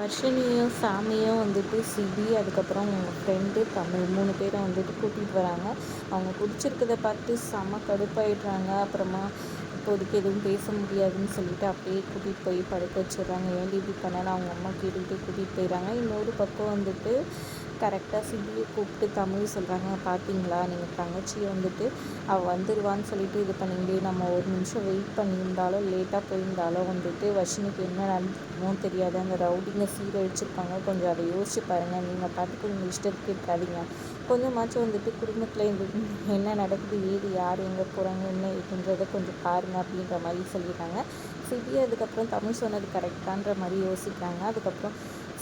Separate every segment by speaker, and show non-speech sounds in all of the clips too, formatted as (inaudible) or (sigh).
Speaker 1: வர்ஷினியும் சாமியும் வந்துட்டு சிபி அதுக்கப்புறம் அவங்க ஃப்ரெண்டு தமிழ் மூணு பேரை வந்துட்டு கூட்டிகிட்டு வராங்க. அவங்க பிடிச்சிருக்கதை பார்த்து செம கடுப்பாயிடுறாங்க. அப்புறமா இப்போதைக்கு எதுவும் பேச முடியாதுன்னு சொல்லிட்டு அப்படியே கூட்டிகிட்டு போய் படுக்க வச்சிடுறாங்க. ஏன் இப்படி பண்ணாலும் அவங்க அம்மா கேட்டுக்கிட்டே கூட்டிகிட்டு போயிடுறாங்க. இன்னொரு பக்கம் வந்துட்டு கரெக்டாக சிபியை கூப்பிட்டு தமிழ் சொல்கிறாங்க பார்த்தீங்களா நீங்கள் தங்கச்சியை வந்துட்டு அவள் வந்துடுவான்னு சொல்லிட்டு இது பண்ணிட்டு நம்ம ஒரு நிமிஷம் வெயிட் பண்ணியிருந்தாலும் லேட்டாக போயிருந்தாலும் வந்துட்டு வர்ஷினிக்கு என்ன நடந்துமோ தெரியாது. அந்த ரவுடிங்க சீரழிச்சிருப்பாங்க கொஞ்சம் அதை யோசிச்சு பாருங்கள் நீங்கள் பாட்டுக்கு உங்கள் இஷ்டத்துக்கு இருக்காதீங்க. கொஞ்சமாச்சும் வந்துட்டு குடும்பத்தில் இந்த (laughs) என்ன நடக்குது ஏது யார் எங்கே போகிறாங்க என்ன இருக்குன்றதை கொஞ்சம் பாருங்கள் அப்படின்ற மாதிரி சொல்லிட்டாங்க சிபி அதுக்கப்புறம் தமிழ் சொன்னது கரெக்டான்ற மாதிரி யோசிக்கிறாங்க. அதுக்கப்புறம்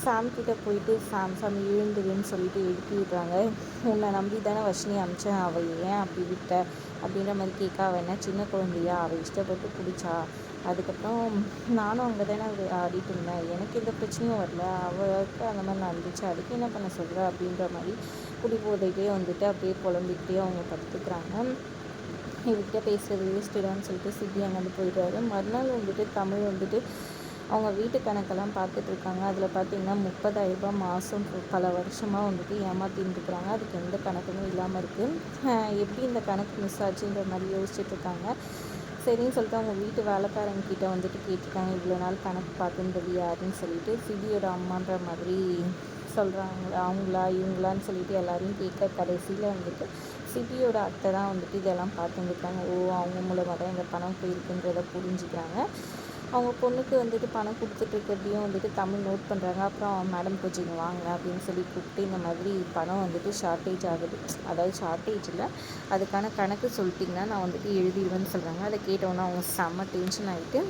Speaker 1: சாம் கிட்ட போயிட்டு சாம் சாம் எழுந்துருன்னு சொல்லிட்டு எழுப்பி விடுறாங்க உன்னை நம்பி தானே வர்ஷினி அமிச்சேன் அவள் ஏன் அப்படி விட்ட? அப்படின்ற மாதிரி கேட்க அவள் என்ன சின்ன குழந்தையா? அவள் இஷ்டப்பட்டு பிடிச்சா. அதுக்கப்புறம் நானும் அங்கே தானே ஆடிட்டு இருந்தேன். எனக்கு எந்த பிரச்சனையும் வரல. அவளுக்கு அந்த மாதிரி நடந்துச்சு. அதுக்கு என்ன பண்ண சொல்கிற அப்படின்ற மாதிரி குடி போதையிட்டே வந்துட்டு அப்படியே புலம்பிக்கிட்டே அவங்க படுத்துக்கிறாங்க. இவர்கிட்ட பேசுகிறது வேஸ்ட்டுடான்னு சொல்லிட்டு சித்தி அங்கேருந்து போயிடுவாரு மறுநாள் வந்துட்டு தமிழ் வந்துட்டு அவங்க வீட்டு கணக்கெல்லாம் பார்த்துட்டு இருக்காங்க. அதில் பார்த்தீங்கன்னா முப்பதாயிரரூபா மாதம் பல வருஷமாக வந்துட்டு ஏமாற்றின்னு இருக்கிறாங்க. அதுக்கு எந்த கணக்குமே இல்லாமல் இருக்குது எப்படி இந்த கணக்கு மிஸ் ஆச்சுன்ற மாதிரி யோசிச்சுட்டு இருக்காங்க. சரின்னு சொல்லிட்டு அவங்க வீட்டு வேலைக்காரங்க கிட்டே வந்துட்டு கேட்டிருக்காங்க. இவ்வளோ நாள் கணக்கு பார்த்துன்றது யாருன்னு சொல்லிட்டு சிபியோட அம்மான்ற மாதிரி சொல்கிறாங்க அவங்களா இவங்களான்னு சொல்லிட்டு எல்லாரையும் கேட்க கடைசியில் வந்துட்டு சிபியோட அத்தை தான் வந்துட்டு இதெல்லாம் பார்த்துருக்காங்க ஓ அவங்க மூலமாக தான் இந்த பணம் போயிருக்குன்றதை புரிஞ்சுக்கிறாங்க. அவங்க பொண்ணுக்கு வந்துட்டு பணம் கொடுத்துட்ருக்கிறதையும் வந்துட்டு தமிழ் நோட் பண்ணுறாங்க அப்புறம் மேடம் கொஞ்சம் வாங்க அப்படின்னு சொல்லி கூப்பிட்டு இந்த மாதிரி பணம் வந்துட்டு ஷார்ட்டேஜ் ஆகுது. அதாவது ஷார்ட்டேஜ் இல்லை. அதுக்கான கணக்கு சொல்லிட்டிங்கன்னா நான் வந்துட்டு எழுதிடுவேன்னு சொல்கிறாங்க அதை கேட்டோன்னா அவங்க செம்ம டென்ஷன் ஆகிட்டு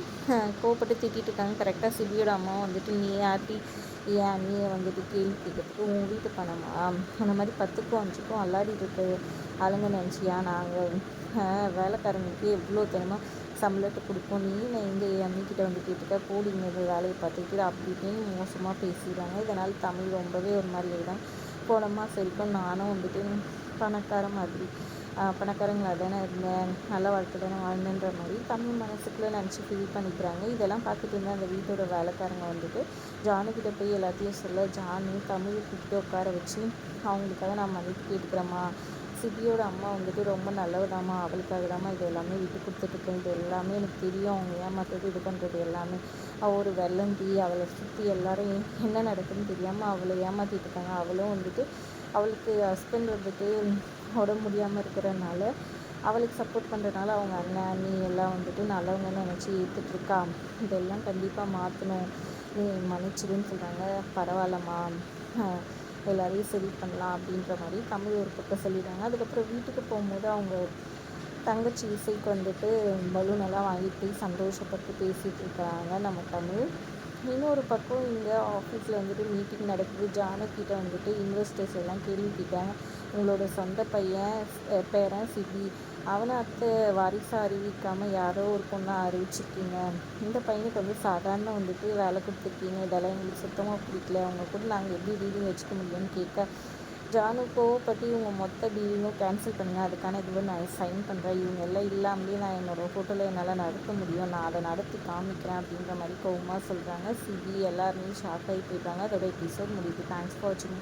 Speaker 1: கோப்பட்டு திட்டிட்டு இருக்காங்க. கரெக்டாக சிபியோட அம்மா வந்துட்டு நீ ஆட்டி ஏன் நீ வந்துட்டு கேள்வி கேட்கறதுக்கு உன் வீட்டு பணமா? அந்த மாதிரி பத்துக்கும் அஞ்சுக்கும் அல்லாடி இருக்க ஆளுங்க நினச்சியா? நாங்கள் வேலைக்காரங்களுக்கு எவ்வளோ தினமும் சம்பளத்தை கொடுப்போம். நீ நான் எங்கே அம்மிக்கிட்ட வந்து கேட்டுக்க போடிங்க வேலையை பார்த்துக்கிட்டு அப்படி இப்படின்னு மோசமாக பேசிடுறாங்க. இதனால் தமிழ் ரொம்பவே ஒரு மாதிரி ஆகிடும் போனோமா? சரிக்கும் நானும் வந்துட்டு பணக்கார மாதிரி பணக்காரங்களாக தானே இருந்தேன். நல்ல வாழ்க்கை தானே வாழ்ந்தேன்ற மாதிரி தமிழ் மனசுக்குள்ளே நினச்சி ஃபீல் பண்ணிக்கிறாங்க. இதெல்லாம் பார்த்துட்டு இருந்தால் அந்த வீட்டோட வேலைக்காரங்க வந்துட்டு ஜானுக்கிட்ட போய் எல்லாத்தையும் சொல்ல ஜானு தமிழை கூப்பிட்டு உட்கார வச்சு அவங்களுக்காக நான் மன்னிப்பு கேட்டுக்கிறேம்மா. சிபியோட அம்மா வந்துட்டு ரொம்ப நல்லவதாம்மா அவளுக்காக தாம்மா இது எல்லாமே விட்டு கொடுத்துட்ருக்கேன் இது எல்லாமே எனக்கு தெரியும். அவங்க ஏமாத்துறது இது பண்ணுறது எல்லாமே. அவள் ஒரு வெள்ளந்தி அவளை சுற்றி எல்லாரும் என்ன நடக்குதுன்னு தெரியாமல் அவளை ஏமாற்றிட்டு இருக்காங்க. அவளும் வந்துட்டு அவளுக்கு ஹஸ்பண்ட் வந்துட்டு உடம்பு முடியாமல் இருக்கிறனால அவளுக்கு சப்போர்ட் பண்ணுறதுனால அவங்க அண்ணன் அண்ணி எல்லாம் வந்துட்டு நல்லவங்கன்னு நினச்சி ஏற்றுட்ருக்கா இதெல்லாம் கண்டிப்பாக மாற்றணும் நீ மன்னிச்சிடுன்னு சொல்கிறாங்க பரவாயில்லம்மா. எல்லாரையும் சரி பண்ணலாம் அப்படின்ற மாதிரி தமிழ் ஒரு பக்கம் சொல்லிடுறாங்க அதுக்கப்புறம் வீட்டுக்கு போகும்போது அவங்க தங்கச்சி இசைக்கு வந்துட்டு பலூன் எல்லாம் வாங்கிட்டு போய் சந்தோஷப்பட்டு பேசிகிட்டு இருக்கிறாங்க நம்ம தமிழ். இன்னொரு பக்கம் இங்கே ஆஃபீஸில் வந்துட்டு மீட்டிங் நடக்குது. ஜானகிட்ட வந்துட்டு இன்வெஸ்டர்ஸ் எல்லாம் கேள்வி கேட்டாங்க உங்களோட சொந்த பையன் பேரன் சிபி. அவனை அத்தை வாரிசாக அறிவிக்காமல் யாரோ ஒரு பொண்ணை அறிவிச்சிருக்கீங்க. இந்த பையனுக்கு வந்து சாதாரண வந்துட்டு வேலை கொடுத்துருக்கீங்க. இதெல்லாம் எங்களுக்கு சுத்தமாக பிடிக்கல. அவங்க கூட நாங்கள் எப்படி ரீடிங் வச்சுக்க முடியும்னு கேட்க ஜானு பற்றி இவங்க மொத்த டீலிங்கும் கேன்சல் பண்ணுங்கள் அதுக்கான இதுவும் நான் சைன் பண்ணுறேன் இவங்க எல்லாம் இல்லாமலே நான் என்னோடய ஃபோட்டோவில் என்னால் நடத்த முடியும். நான் அதை நடத்தி காமிக்கிறேன் அப்படின்ற மாதிரி கோவமாக சொல்கிறாங்க சிபி எல்லாருமே ஷாக் ஆகி போயிட்டாங்க. அதோட எபிசோட் முடியுது. தேங்க்ஸ் ஃபார் வாட்சிங்